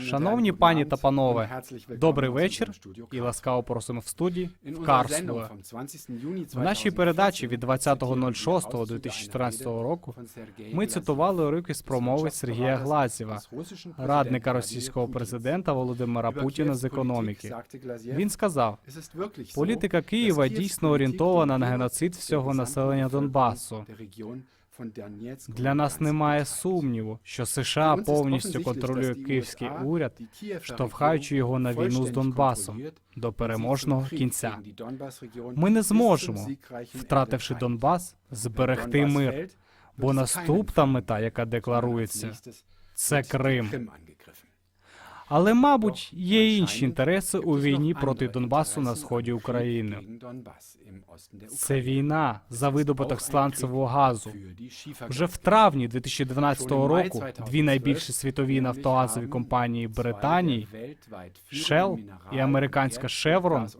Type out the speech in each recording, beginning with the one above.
Шановні пані та панове, добрий вечір і ласкаво просимо в студії в Карслуе. В нашій передачі від 20.06.2014 року ми цитували уривки з промови Сергія Глазєва, радника російського президента Володимира Путіна з економіки. Він сказав: політика Києва дійсно орієнтована на геноцид всього населення Донбасу. Для нас немає сумніву, що США повністю контролює київський уряд, штовхаючи його на війну з Донбасом до переможного кінця. Ми не зможемо, втративши Донбас, зберегти мир, бо наступна мета, яка декларується, це Крим. Але, мабуть, є інші інтереси у війні проти Донбасу на сході України. Це війна за видобуток сланцевого газу. Вже в травні 2012 року дві найбільші світові нафтогазові компанії Британії Shell і американська Chevron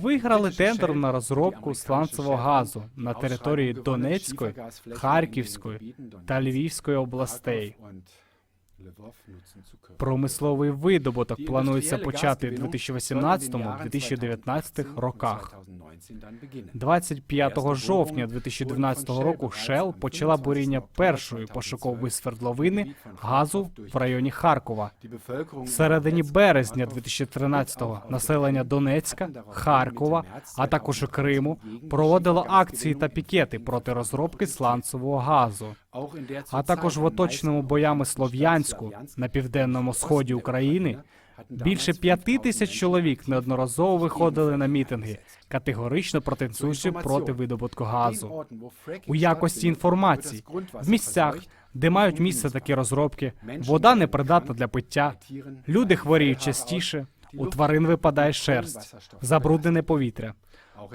виграли тендер на розробку сланцевого газу на території Донецької, Харківської та Львівської областей. Промисловий видобуток планується почати в 2018-2019 роках. 25 жовтня 2012 року Shell почала буріння першої пошукової свердловини газу в районі Харкова. В середині березня 2013-го населення Донецька, Харкова, а також Криму проводило акції та пікети проти розробки сланцевого газу. А також в оточеному боями Слов'янську на південному сході України більше п'яти тисяч чоловік неодноразово виходили на мітинги, категорично протестуючи проти видобутку газу. У якості інформації в місцях, де мають місце такі розробки, вода непридатна для пиття, люди хворіють частіше, у тварин випадає шерсть, забруднене повітря.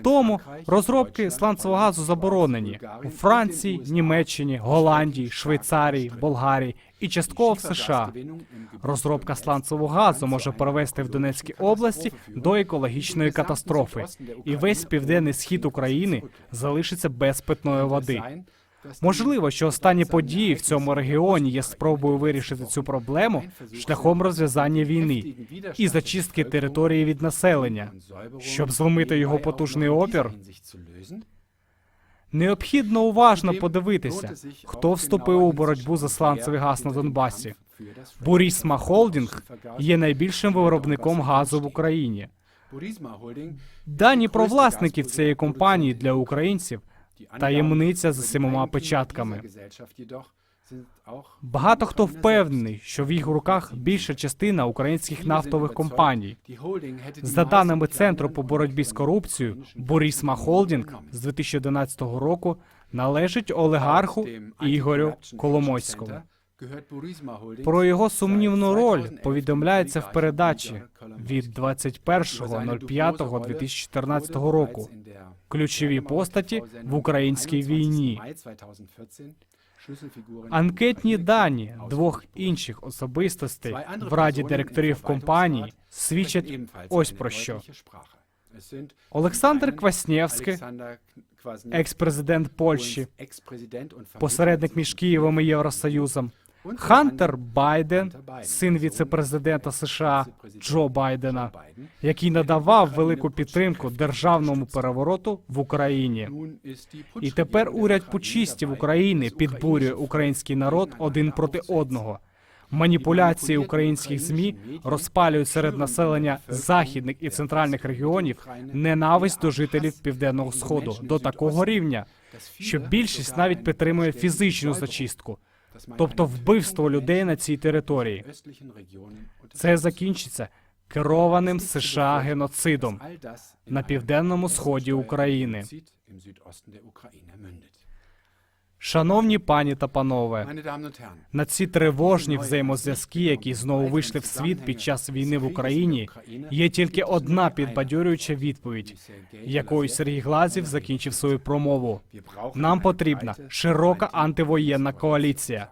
Тому розробки сланцевого газу заборонені у Франції, Німеччині, Голландії, Швейцарії, Болгарії і частково в США. Розробка сланцевого газу може привести в Донецькій області до екологічної катастрофи, і весь південний схід України залишиться без питної води. Можливо, що останні події в цьому регіоні є спробою вирішити цю проблему шляхом розв'язання війни і зачистки території від населення, щоб зломити його потужний опір. Необхідно уважно подивитися, хто вступив у боротьбу за сланцевий газ на Донбасі. Бурісма Холдінг є найбільшим виробником газу в Україні. Дані про власників цієї компанії для українців таємниця за сімома печатками. Багато хто впевнений, що в їх руках більша частина українських нафтових компаній. За даними центру по боротьбі з корупцією, Борісма Холдінг з 2011 року належить олігарху Ігорю Коломойському. Про його сумнівну роль повідомляється в передачі від 21.05.2014 року. Ключові постаті в українській війні. Анкетні дані двох інших особистостей в раді директорів компанії свідчать ось про що. Олександр Кваснєвський, екс-президент Польщі, посередник між Києвом і Євросоюзом, Хантер Байден, син віце-президента США Джо Байдена, який надавав велику підтримку державному перевороту в Україні. І тепер уряд пучистів України підбурює український народ один проти одного. Маніпуляції українських змі розпалюють серед населення західних і центральних регіонів ненависть до жителів південного сходу до такого рівня, що більшість навіть підтримує фізичну зачистку, тобто вбивство людей на цій території. Це закінчиться керованим США геноцидом на південному сході України. Шановні пані та панове, на ці тривожні взаємозв'язки, які знову вийшли в світ під час війни в Україні, є тільки одна підбадьорююча відповідь, якою Сергій Глазів закінчив свою промову. Нам потрібна широка антивоєнна коаліція.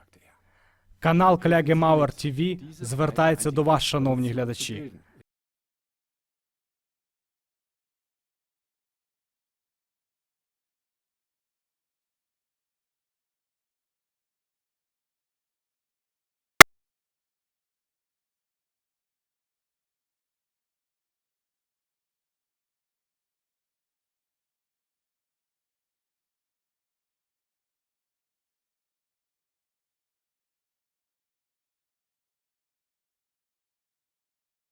Канал Кляге Мауер ТВ звертається до вас, шановні глядачі.